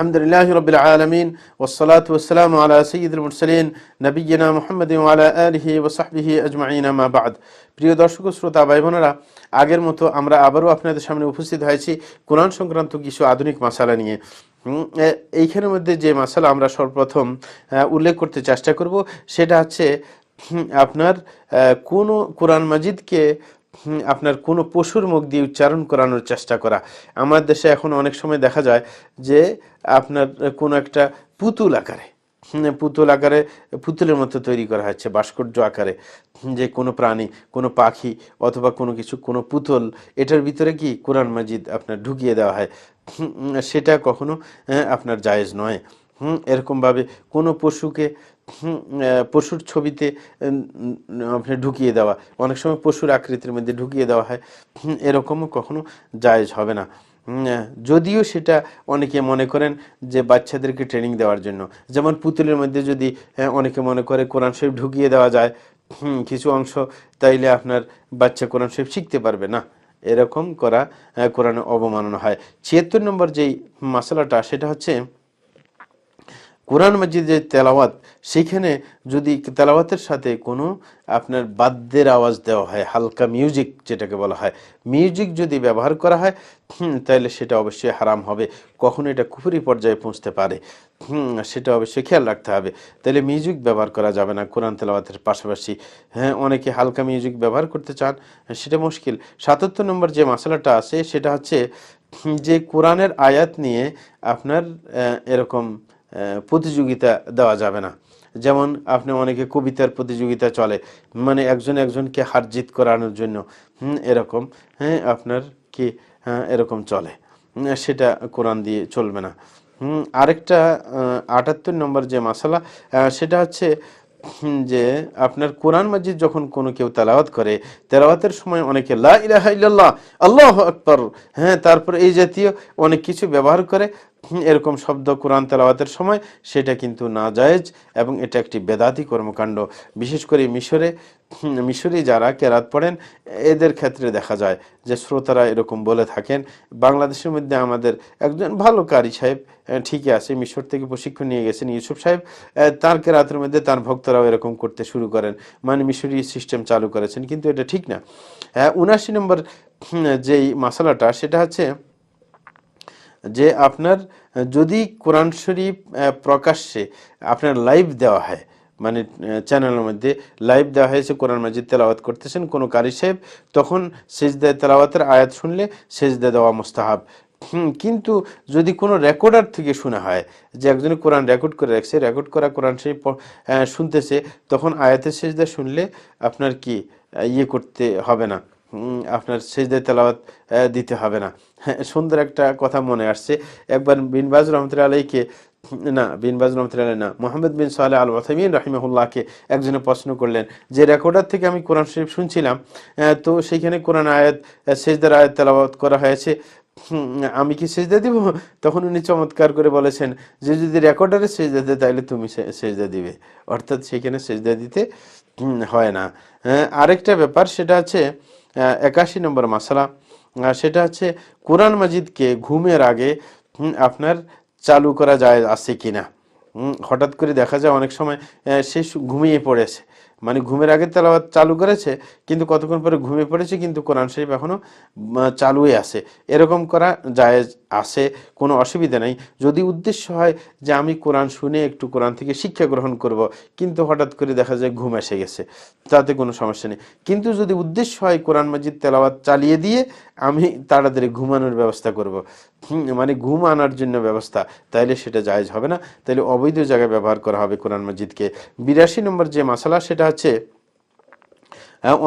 আলমিন আলা প্রিয় দর্শক শ্রোতা আগের মতো আমরা আবারও আপনাদের সামনে উপস্থিত হয়েছি কোরআন সংক্রান্ত কিছু আধুনিক মশালা নিয়ে। এইখানের মধ্যে যে মশালা আমরা সর্বপ্রথম উল্লেখ করতে চেষ্টা করব, সেটা হচ্ছে আপনার কোন কোরআন মাজিদকে আপনার কোনো পশুর মুখ দিয়ে উচ্চারণ করানোর চেষ্টা করা। আমার দেশে এখন অনেক সময় দেখা যায় যে আপনার কোনো একটা পুতুল আকারে পুতুল আকারে পুতুলের মতো তৈরি করা হচ্ছে ভাস্কর্য আকারে যে কোনো প্রাণী, কোনো পাখি অথবা কোনো কিছু, কোনো পুতুল, এটার ভিতরে কি কোরআন মাজিদ আপনার ঢুকিয়ে দেওয়া হয়? সেটা কখনো আপনার জায়েজ নয়। হুম এরকমভাবে কোনো পশুকে পশুর ছবিতে আপনি ঢুকিয়ে দেওয়া। অনেক সময় পশুর আকৃতির মধ্যে ঢুকিয়ে দেওয়া হয়। এরকমও কখনো জায়েজ হবে না। যদিও সেটা অনেকে মনে করেন যে বাচ্চাদেরকে ট্রেনিং দেওয়ার জন্য। যেমন পুতুলের মধ্যে যদি অনেকে মনে করে কোরআন শরীফ ঢুকিয়ে দেওয়া যায় কিছু অংশ তাইলে আপনার বাচ্চা কোরআন শরীফ শিখতে পারবে না। এরকম করা কোরআনে অবমাননা হয়। ছিয়াত্তর নম্বর যেই মশলাটা সেটা হচ্ছে কোরআন মসজিদের তেলাওয়াত, সেখানে যদি তেলাওয়াতের সাথে কোনো আপনার বাদ্যের আওয়াজ দেওয়া হয়, হালকা মিউজিক যেটাকে বলা হয় মিউজিক যদি ব্যবহার করা হয় তাহলে সেটা অবশ্যই হারাম হবে। কখনো এটা কুফুরি পর্যায়ে পৌঁছতে পারে। সেটা অবশ্যই খেয়াল রাখতে হবে। তাহলে মিউজিক ব্যবহার করা যাবে না কোরআন তেলাওয়াতের পাশাপাশি। হ্যাঁ অনেকে হালকা মিউজিক ব্যবহার করতে চান, সেটা মুশকিল। সাতাত্তর নম্বর যে মশলাটা আছে, সেটা হচ্ছে যে কোরআনের আয়াত নিয়ে আপনার এরকম প্রতিযোগিতা দেওয়া যাবে না। যেমন আপনি অনেকে কবিতার প্রতিযোগিতা চলে মানে একজন একজনকে হার জিত করানোর জন্য এরকম হ্যাঁ আপনার কি হ্যাঁ, এরকম চলে। সেটা কোরআন দিয়ে চলবে না। আরেকটা আটাত্তর নম্বর যে মশালা সেটা হচ্ছে যে আপনার কোরআন মাজিদ যখন কোনো কেউ তেলাওয়াত করে তেলাওয়াতের সময় অনেকে লা ইলাহা ইল্লাল্লাহ আল্লাহ আকবর হ্যাঁ তারপর এই জাতীয় অনেক কিছু ব্যবহার করে এরকম শব্দ কোরআন তেলাওয়াতের সময় সেটা কিন্তু না জায়েজ এবং এটা একটি বেদাতি কর্মকাণ্ড। বিশেষ করে মিশরে মিশরে যারা কেরাত পড়েন, এদের ক্ষেত্রে দেখা যায় যে শ্রোতারা এরকম বলে থাকেন। বাংলাদেশের মধ্যে আমাদের একজন ভালো কারি সাহেব ঠিকই আছে, মিশর থেকে প্রশিক্ষণ নিয়ে গেছেন ইউসুফ সাহেব। তার কেরাতের মধ্যে তার ভক্তরাও এরকম করতে শুরু করেন। মানে মিশরি সিস্টেম চালু করেছেন, কিন্তু এটা ঠিক না। উনাশি নম্বর যেই মশলাটা, সেটা হচ্ছে যে আপনার, যদি কোরআন শরীফ প্রকাশ্যে আপনার লাইভ দেওয়া হয় মানে চ্যানেলের মধ্যে লাইভ দেওয়া হয়েছে, কোরআন মাজিদ তেলাওয়াত করতেছেন, কোনো কারি সাহেব, তখন সেজদায় তেলাওয়াতের আয়াত শুনলে সেজদা দেওয়া মোস্তাহাব। কিন্তু যদি কোনো রেকর্ডার থেকে শোনা হয়, যে একজনে কোরআন রেকর্ড করে রাখছে রেকর্ড করা কোরআন শরীফ শুনতেছে, তখন আয়াতের সেজদা শুনলে আপনার কি ইয়ে করতে হবে না। আপনার সেজদায় তেলাওয়াত দিতে হবে না। হ্যাঁ সুন্দর একটা কথা মনে আসছে। একবার বিনবাজ রহমতুল্লাহ আলাইকে না বিনবাজ রহমতুল্লাহ আলাই না মোহাম্মদ বিন সালে আল ওয়াথামিন রাহিমাহুল্লাহকে একজনে প্রশ্ন করলেন যে রেকর্ডার থেকে আমি কোরআন শরীফ শুনছিলাম তো সেইখানে কোরআন আয়াত সেজদার আয়াত তেলাওয়াত করা হয়েছে। আমি কি সেজদা দিব? তখন উনি চমৎকার করে বলেছেন যে যদি রেকর্ডারে সেজদা দেয় তাহলে তুমি সেজদা দিবে। অর্থাৎ সেখানে সেজদা দিতে হয় না। হ্যাঁ, আরেকটা ব্যাপার সেটা আহ, একাশি নম্বর মশলা। সেটা হচ্ছে, কোরআন মাজিদকে ঘুমের আগে আপনার চালু করা যায় আছে কিনা। হঠাৎ করে দেখা যায় অনেক সময় সে ঘুমিয়ে পড়েছে। মানে ঘুমের আগে তেলাওয়াত চালু করেছে, কিন্তু কতক্ষণ পরে ঘুমিয়ে পড়েছে, কিন্তু কোরআন শরীফ এখনও চালুই আছে। এরকম করা জায়েজ আছে কোনো অসুবিধা নেই। যদি উদ্দেশ্য হয় যে আমি কোরআন শুনে একটু কোরআন থেকে শিক্ষা গ্রহণ করব, কিন্তু হঠাৎ করে দেখা যায় ঘুম এসে গেছে, তাতে কোনো সমস্যা নেই। কিন্তু যদি উদ্দেশ্য হয় কোরআন মাজিদ তেলাওয়াত চালিয়ে দিয়ে আমি তাড়াতাড়ি ঘুমানোর ব্যবস্থা করব। মানে ঘুম আনার জন্য ব্যবস্থা, তাইলে সেটা জায়েজ হবে না। তাইলে অবৈধ জায়গায় ব্যবহার করা হবে কোরআন মাজিদকে। বিরাশি নম্বর যে মশলা সেটা হচ্ছে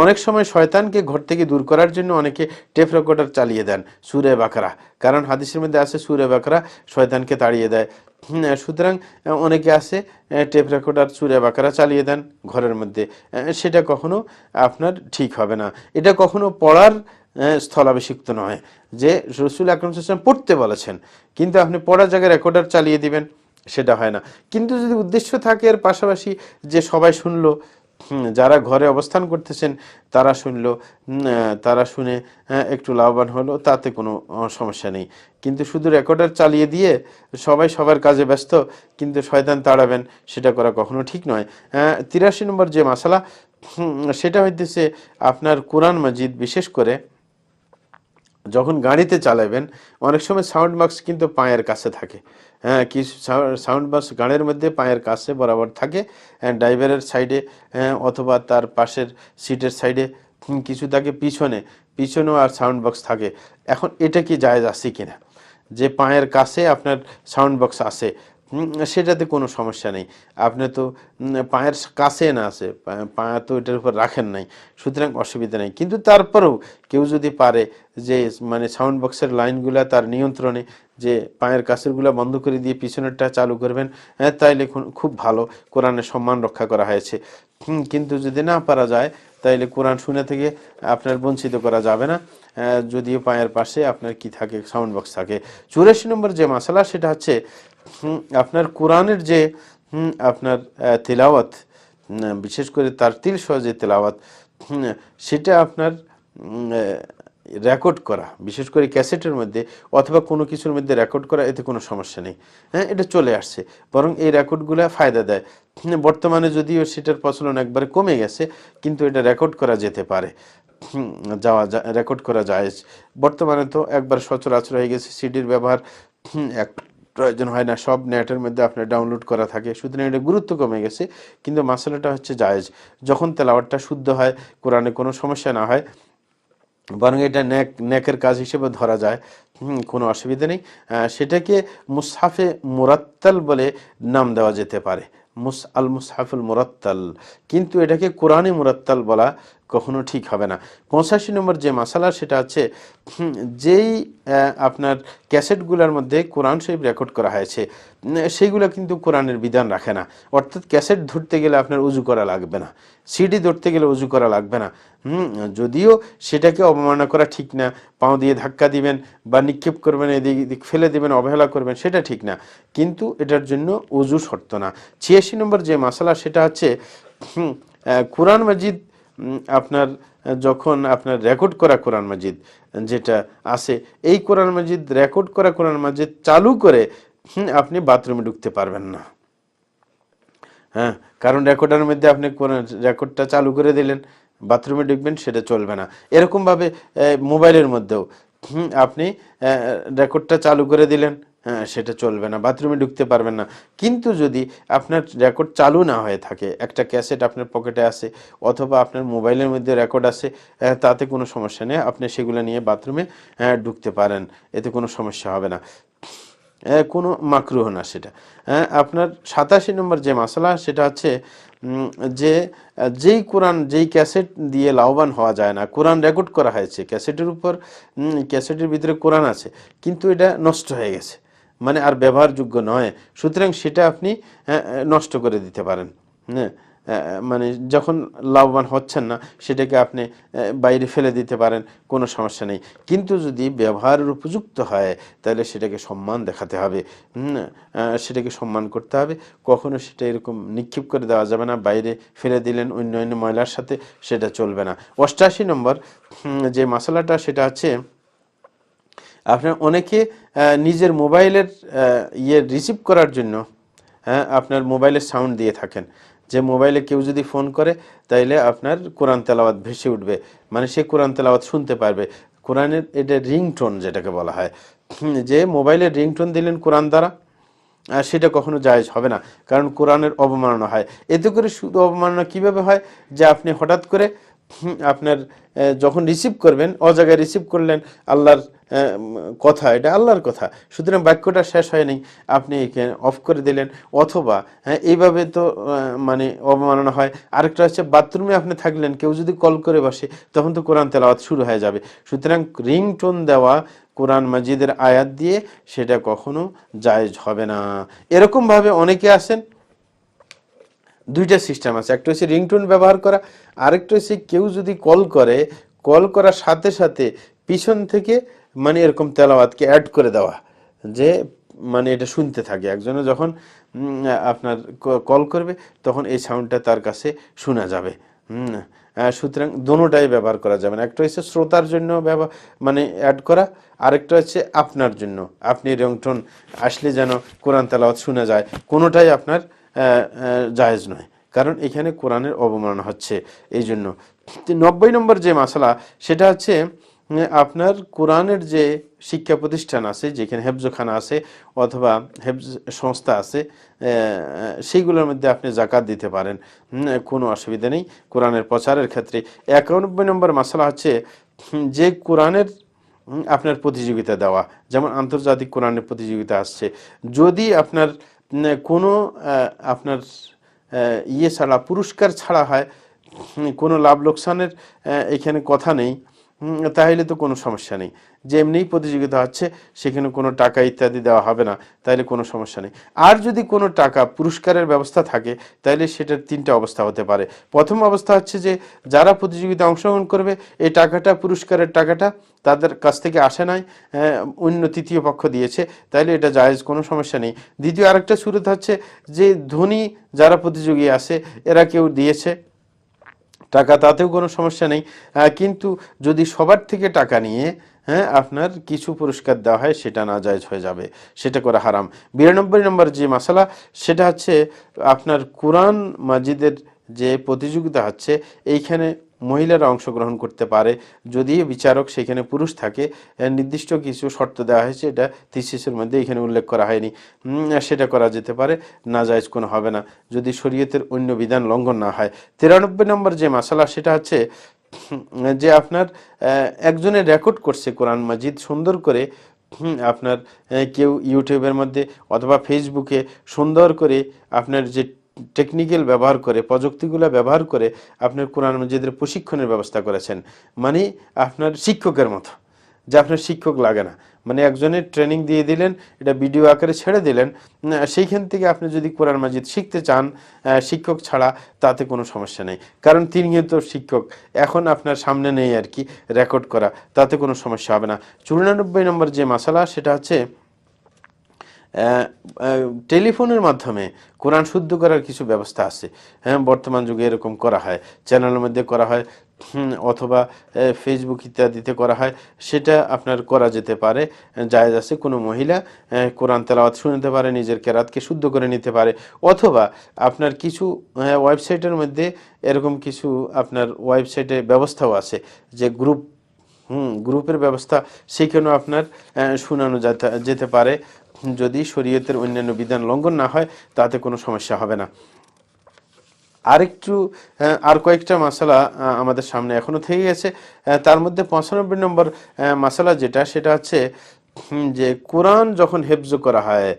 অনেক সময় শয়তানকে ঘর থেকে দূর করার জন্য অনেকে টেপ রেকর্ডার চালিয়ে দেন সুরে বাকরা। কারণ হাদিসের মধ্যে আছে সুরে বাকরা শয়তানকে তাড়িয়ে দেয়। সুতরাং অনেকে আছে টেপ রেকর্ডার সুরে বাকরা চালিয়ে দেন ঘরের মধ্যে। সেটা কখনো আপনার ঠিক হবে না। এটা কখনো পড়ার স্থলাভিষিক্ত নয়। যে রসুল আকরম পড়তে বলেছেন, কিন্তু আপনি পড়ার জায়গায় রেকর্ডার চালিয়ে দিবেন, সেটা হয় না। কিন্তু যদি উদ্দেশ্য থাকে, এর পাশাপাশি যে সবাই শুনলো যারা ঘরে অবস্থান করতেছেন, তারা শুনল তারা শুনে একটু লাভবান হলো, তাতে কোনো সমস্যা নেই। কিন্তু শুধু রেকর্ডার চালিয়ে দিয়ে সবাই সবার কাজে ব্যস্ত, কিন্তু শয়তান তাড়াবেন, সেটা করা কখনো ঠিক নয়। তিরাশি নম্বর যে মশালা সেটা হইতেছে আপনার কোরআন মজিদ বিশেষ করে যখন গাড়িতে চালাবেন অনেক সময় সাউন্ড বক্স কিন্তু পায়ের কাছে থাকে। হ্যাঁ কি সাউন্ড বক্স গাড়ির মধ্যে পায়ের কাছে বরাবর থাকে। হ্যাঁ, ড্রাইভারের সাইডে হ্যাঁ, অথবা তার পাশের সিটের সাইডে কিছু থাকে পিছনে। পিছনেও আর সাউন্ড বক্স থাকে। এখন এটা কি জায়জ আছে কিনা? যে পায়ের কাছে আপনার সাউন্ড বক্স আছে সেটাতে কোনো সমস্যা নেই। আপনি তো পায়ের কাছে না আছে, পা- তো এটার উপর রাখেন নাই, সুতরাং অসুবিধা নেই। কিন্তু তারপরেও কেউ যদি পারে যে মানে সাউন্ড বক্সের লাইনগুলা তার নিয়ন্ত্রণে, যে পায়ের কাছেরগুলো বন্ধ করে দিয়ে পিছনেরটা চালু করবেন হ্যাঁ তাইলে খুব ভালো, কোরআনের সম্মান রক্ষা করা হয়েছে। কিন্তু যদি না পারা যায়, তাইলে কোরআন শুনে থেকে আপনার বঞ্চিত করা যাবে না। যদিও পায়ের পাশে আপনার কি থাকে সাউন্ড বক্স থাকে। চুরাশি নম্বর যে মশলা, সেটা হচ্ছে আপনার কোরআনের যে আপনার তেলাওয়াত বিশেষ করে তার তিল সহ যে তেলাওয়াত সেটা আপনার রেকর্ড করা, বিশেষ করে ক্যাসেটের মধ্যে অথবা কোনো কিছুর মধ্যে রেকর্ড করা, এতে কোনো সমস্যা নেই। হ্যাঁ এটা চলে আসছে। বরং এই রেকর্ডগুলো ফায়দা দেয়। বর্তমানে যদিও সেটার প্রচলন একবারে কমে গেছে, কিন্তু এটা রেকর্ড করা যেতে পারে। যাওয়া রেকর্ড করা যায়। বর্তমানে তো একবার সচরাচর হয়ে গেছে সিডির ব্যবহার এক প্রয়োজন হয় না, সব নেটের মধ্যে আপনার ডাউনলোড করা থাকে। সুতরাং এটা গুরুত্ব কমে গেছে, কিন্তু মাসালাটা হচ্ছে জায়েজ। যখন তেলাওয়াতটা শুদ্ধ হয়, কোরআনে কোনো সমস্যা না হয়, বরং এটা ন্যাক ন্যাকের কাজ হিসেবে ধরা যায় কোনো অসুবিধা নেই। সেটাকে মুসাফে মুরাত্তাল বলে নাম দেওয়া যেতে পারে, মুস আল মুসাফুল মুরাত্তাল। কিন্তু এটাকে কোরআনে মুরাত্তাল বলা কখনো ঠিক হবে না। পঁচাশি নম্বর যে মশালা সেটা হুম, যেই আপনার ক্যাসেটগুলোর মধ্যে কোরআন শরীফ রেকর্ড করা হয়েছে সেইগুলো কিন্তু কোরআনের বিধান রাখে না। অর্থাৎ ক্যাসেট ধরতে গেলে আপনার উজু করা লাগবে না। সিডি ধরতে গেলে উজু করা লাগবে না। হুম যদিও সেটাকে অবমাননা করা ঠিক না পাও দিয়ে ধাক্কা দিবেন বা নিক্ষেপ করবেন এদিক এদিক ফেলে দেবেন অবহেলা করবেন সেটা ঠিক না। কিন্তু এটার জন্য উজু শর্ত না। ছিয়াশি নম্বর যে মশালা সেটা হচ্ছে কোরআন মাজিদ আপনার যখন আপনার রেকর্ড করা কোরআন মাজিদ, যেটা আছে, এই কোরআন মাজিদ রেকর্ড করা কোরআন মাজিদ চালু করে আপনি বাথরুমে ঢুকতে পারবেন না। হ্যাঁ কারণ রেকর্ডের মধ্যে আপনি রেকর্ডটা চালু করে দিলেন, বাথরুমে ঢুকবেন, সেটা চলবে না। এরকমভাবে মোবাইলের মধ্যেও আপনি রেকর্ডটা চালু করে দিলেন হ্যাঁ সেটা চলবে না, বাথরুমে ঢুকতে পারবেন না। কিন্তু যদি আপনার রেকর্ড চালু না হয়ে থাকে, একটা ক্যাসেট আপনার পকেটে আছে অথবা আপনার মোবাইলের মধ্যে রেকর্ড আছে তাতে কোনো সমস্যা নেই, আপনি সেগুলো নিয়ে বাথরুমে ঢুকতে পারেন, এতে কোনো সমস্যা হবে না। কোনো মাকরুহ না সেটা। আপনার সাতাশি নম্বর যে মশলা সেটা হচ্ছে যে, যেই কোরআন, যেই ক্যাসেট দিয়ে লাভবান হওয়া যায় না, কোরআন রেকর্ড করা হয়েছে, ক্যাসেটের উপর ক্যাসেটের ভিতরে কোরআন আছে, কিন্তু এটা নষ্ট হয়ে গেছে। মানে আর ব্যবহারযোগ্য নয়। সুতরাং সেটা আপনি নষ্ট করে দিতে পারেন। হ্যাঁ মানে যখন লাভবান হচ্ছেন না, সেটাকে আপনি বাইরে ফেলে দিতে পারেন, কোনো সমস্যা নেই। কিন্তু যদি ব্যবহারের উপযুক্ত হয়, তাহলে সেটাকে সম্মান দেখাতে হবে। সেটাকে সম্মান করতে হবে। কখনো সেটা এরকম নিক্ষেপ করে দেওয়া যাবে না, বাইরে ফেলে দিলেন অন্য অন্য ময়লার সাথে, সেটা চলবে না। অষ্টাশি নম্বর যে মশলাটা, সেটা হচ্ছে আপনার অনেকে নিজের মোবাইলের ইয়ে রিসিভ করার জন্য হ্যাঁ আপনার মোবাইলের সাউন্ড দিয়ে থাকেন। যে মোবাইলে কেউ যদি ফোন করে, তাইলে আপনার কোরআন তেলাওয়াত ভেসে উঠবে। মানে সে কোরআন তেলাওয়াত শুনতে পারবে। কোরআনের এটা রিংটোন যেটাকে বলা হয়। যে মোবাইলের রিংটোন দিলেন কোরআন দ্বারা সেটা কখনো জায়জ হবে না। কারণ কোরআনের অবমাননা হয়। এতে করে শুধু অবমাননা কীভাবে হয়? যে আপনি হঠাৎ করে আপনার যখন রিসিভ করবেন অজায়গায় রিসিভ করলেন, আল্লাহর কথা, এটা আল্লাহর কথা। সুতরাং বাক্যটা শেষ হয়নি আপনি অফ করে দিলেন। অথবা হ্যাঁ এইভাবে তো মানে অবমাননা হয়। আরেকটা হচ্ছে, বাথরুমে আপনি থাকলেন, কেউ যদি কল করে বসে, তখন তো কোরআন তেলাওয়াত শুরু হয়ে যাবে। সুতরাং রিংটোন দেওয়া কোরআন মাজিদের আয়াত দিয়ে, সেটা কখনো জায়েজ হবে না। এরকমভাবে অনেকে আছেন দুইটা সিস্টেম আছে। একটা হচ্ছে রিংটোন ব্যবহার করা, আরেকটা হচ্ছে কেউ যদি কল করে কল করার সাথে সাথে পিছন থেকে মানে এরকম তেলাওয়াতকে অ্যাড করে দেওয়া, যে মানে এটা শুনতে থাকে। একজনে যখন আপনার কল করবে, তখন এই সাউন্ডটা তার কাছে শোনা যাবে। হুম সুতরাং দোনোটাই ব্যবহার করা যাবে না। একটা হচ্ছে শ্রোতার জন্য ব্যবহার মানে অ্যাড করা, আরেকটা হচ্ছে আপনার জন্য। আপনি রিংটোন আসলে যেন কোরআন তেলাওয়াত শোনা যায়, কোনোটাই আপনার জায়েজ নয়। কারণ এখানে কোরআনের অবমাননা হচ্ছে। এই জন্য নব্বই নম্বর যে মশলা সেটা হচ্ছে আপনার কোরআনের যে শিক্ষা প্রতিষ্ঠান আছে, যেখানে হেফজখানা আছে, অথবা হেফজ সংস্থা আছে সেইগুলোর মধ্যে আপনি জাকাত দিতে পারেন। কোনো অসুবিধা নেই কোরআনের প্রচারের ক্ষেত্রে। একানব্বই নম্বর মশলা হচ্ছে যে কোরআনের আপনার প্রতিযোগিতা দেওয়া। যেমন আন্তর্জাতিক কোরআনের প্রতিযোগিতা আসছে। যদি আপনার কোনো আপনার ইয়ে ছাড়া পুরস্কার ছাড়া হয় কোনো লাভ লোকসানের এখানে কথা নেই। তাহলে তো কোনো সমস্যা নেই। যে এমনিই প্রতিযোগিতা হচ্ছে, সেখানে কোনো টাকা ইত্যাদি দেওয়া হবে না, তাহলে কোনো সমস্যা নেই। আর যদি কোনো টাকা পুরস্কারের ব্যবস্থা থাকে, তাহলে সেটার তিনটা অবস্থা হতে পারে। প্রথম অবস্থা হচ্ছে যে, যারা প্রতিযোগিতা অংশগ্রহণ করবে, এই টাকাটা, পুরস্কারের টাকাটা তাদের কাছ থেকে আসে নাই অন্য তৃতীয় পক্ষ দিয়েছে তাইলে এটা জায়েজ কোনো সমস্যা নেই। দ্বিতীয় আরেকটা সুরত হচ্ছে যে, ধনী যারা প্রতিযোগী আছে, এরা কেউ দিয়েছে টাকা, তাতেও কোনো সমস্যা নেই। কিন্তু যদি সবার থেকে টাকা নিয়ে হ্যাঁ আপনার কিছু পুরস্কার দেওয়া হয়, সেটা না জায়জ হয়ে যাবে, সেটা করা হারাম। বিরানব্বই নম্বর যে মশালা, সেটা হচ্ছে আপনার কোরআন মাজিদের যে প্রতিযোগিতা হচ্ছে, এইখানে মহিলারা অংশগ্রহণ করতে পারে। যদি বিচারক সেখানে পুরুষ থাকে নির্দিষ্ট কিছু শর্ত দেওয়া হয়েছে, এটা থিসিসের মধ্যে এখানে উল্লেখ করা হয়নি। সেটা করা যেতে পারে না জায়জ কোনো হবে না। যদি শরীয়তের অন্য বিধান লঙ্ঘন না হয়। তিরানব্বই নম্বর যে মশলা সেটা হচ্ছে যে আপনার একজনে রেকর্ড করছে কোরআন মাজিদ সুন্দর করে আপনার কেউ ইউটিউবের মধ্যে অথবা ফেসবুকে সুন্দর করে আপনার যে টেকনিক্যাল ব্যবহার করে, প্রযুক্তিগুলো ব্যবহার করে আপনার কোরআন মজিদের প্রশিক্ষণের ব্যবস্থা করেছেন। মানে আপনার শিক্ষকের মতো, যে আপনার শিক্ষক লাগে না। মানে একজনের ট্রেনিং দিয়ে দিলেন, এটা ভিডিও আকারে ছেড়ে দিলেন সেইখান থেকে আপনি যদি কোরআন মাজিদ শিখতে চান শিক্ষক ছাড়া, তাতে কোনো সমস্যা নেই। কারণ তিনি তো শিক্ষক, এখন আপনার সামনে নেই আর কি রেকর্ড করা, তাতে কোনো সমস্যা হবে না। চুরানব্বই নম্বর যে মশালা, সেটা হচ্ছে টেলিফোনের মাধ্যমে কোরআন শুদ্ধ করার কিছু ব্যবস্থা আছে। হ্যাঁ বর্তমান যুগে এরকম করা হয়। চ্যানেলের মধ্যে করা হয় অথবা ফেসবুক ইত্যাদিতে করা হয়। সেটা আপনার করা যেতে পারে। জায়েজ আছে কোনো মহিলা কোরআন তেলাওয়াত শুনতে পারে, নিজের কেরাতকে শুদ্ধ করে নিতে পারে। অথবা আপনার কিছু ওয়েবসাইটের মধ্যে এরকম কিছু আপনার ওয়েবসাইটে ব্যবস্থাও আছে যে গ্রুপ, হুম, গ্রুপের ব্যবস্থা, সেখানেও আপনার শোনানো যেতে পারে। যদি শরীয়তের অন্যান্য বিধান লঙ্ঘন না হয়, তাতে কোনো সমস্যা হবে না। আরেকটু আর কয়েকটা মশালা আমাদের সামনে এখনও থেকে গেছে। তার মধ্যে পঁচানব্বই নম্বর মশলা যেটা, সেটা হচ্ছে যে কোরআন যখন হেফজ করা হয়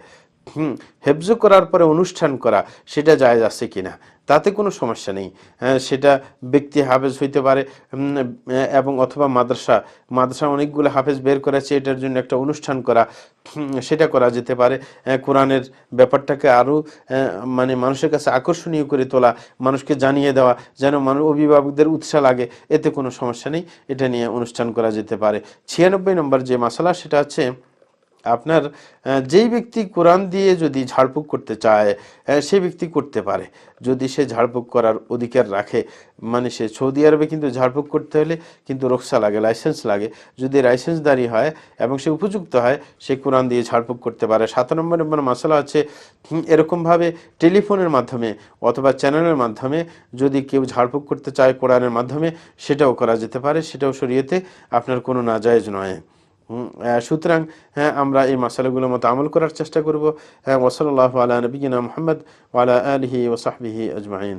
হুম, হেফজ করার পরে অনুষ্ঠান করা, সেটা জায়েজ আছে কিনা? তাতে কোনো সমস্যা নেই। সেটা ব্যক্তি হাফেজ হইতে পারে এবং অথবা মাদ্রাসা মাদ্রাসা অনেকগুলো হাফেজ বের করেছে, এটার জন্য একটা অনুষ্ঠান করা সেটা করা যেতে পারে। কোরআনের ব্যাপারটাকে আরও মানে মানুষের কাছে আকর্ষণীয় করে তোলা, মানুষকে জানিয়ে দেওয়া, যেন মানুষ অভিভাবকদের উৎসাহ লাগে, এতে কোনো সমস্যা নেই। এটা নিয়ে অনুষ্ঠান করা যেতে পারে। ছিয়ানব্বই নম্বর যে মশলা সেটা হচ্ছে আপনার যেই ব্যক্তি কোরআন দিয়ে যদি ঝাড়ফুঁক করতে চায় সে ব্যক্তি করতে পারে। যদি সে ঝাড়ফুঁক করার অধিকার রাখে মানে সে সৌদি আরবে কিন্তু ঝাড়ফুঁক করতে হলে কিন্তু রোকসা লাগে, লাইসেন্স লাগে। যদি লাইসেন্সদারি হয় এবং সে উপযুক্ত হয়, সে কোরআন দিয়ে ঝাড়ফুঁক করতে পারে। সাত নম্বর নম্বর মশলা হচ্ছে এরকমভাবে টেলিফোনের মাধ্যমে অথবা চ্যানেলের মাধ্যমে যদি কেউ ঝাড়ফুঁক করতে চায় কোরআনের মাধ্যমে, সেটাও করা যেতে পারে। সেটাও শরীয়তে আপনার কোনো নাজায়েজ নয়। সুতরাং হ্যাঁ আমরা এই মশালাগুলোর মতো আমল করার চেষ্টা করব। হ্যাঁ ওসলাল্লাহ আলা নবীনা মোহাম্মদ ওয়ালা আলহি ওসাহবিহি আজমাইন।